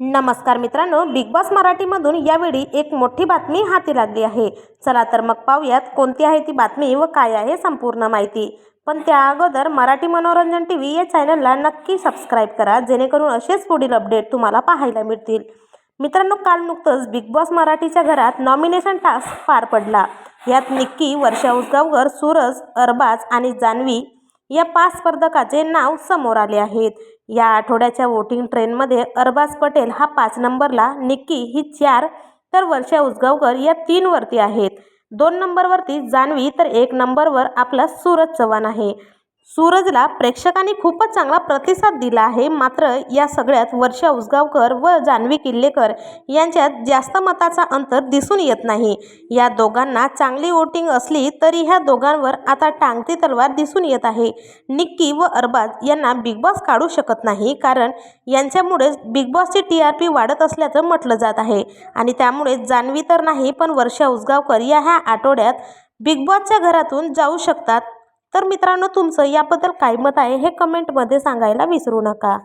नमस्कार मित्रांनो big boss मराठीमधून यावेळी एक मोठी बातमी हाती लागली आहे. चला तर मग पाहूयात कोणती आहे ती बातमी व काय आहे संपूर्ण माहिती. पण त्या अगोदर मराठी मनोरंजन टी व्ही या चॅनलला नक्की सबस्क्राईब करा जेणेकरून असेच पुढील अपडेट तुम्हाला पाहायला मिळतील. मित्रांनो काल नुकतंच बिग बॉस मराठीच्या घरात नॉमिनेशन टास्क पार पडला. यात निक्की वर्षा उसगावकर सूरज अरबाज आणि जान्हवी या पाच स्पर्धकाचे नाव समोर आले आहेत. या आठवड्याच्या वोटिंग ट्रेनमध्ये अरबाज पटेल हा पाच नंबरला निक्की ही चार तर वर्षा उसगावकर या तीनवरती आहेत. दोन नंबरवरती जान्हवी तर एक नंबरवर आपला सूरज चव्हाण आहे. सूरजला प्रेक्षकांनी खूपच चांगला प्रतिसाद दिला आहे. मात्र या सगळ्यात वर्षा उसगावकर व जान्हवी किल्लेकर यांच्यात जास्त मताचा अंतर दिसून येत नाही. या दोघांना चांगली वोटिंग असली तरी ह्या दोघांवर आता टांगती तलवार दिसून येत आहे. निक्की व अरबाज यांना बिग बॉस काढू शकत नाही कारण यांच्यामुळेच बिग बॉसची टी आर पी वाढत असल्याचं म्हटलं जात आहे. आणि त्यामुळे जान्हवी तर नाही पण वर्षा उसगावकर या ह्या आठवड्यात बिग बॉसच्या घरातून जाऊ शकतात. तर मित्रांनो तुमचं याबद्दल काय मत आहे हे कमेंटमध्ये सांगायला विसरू नका.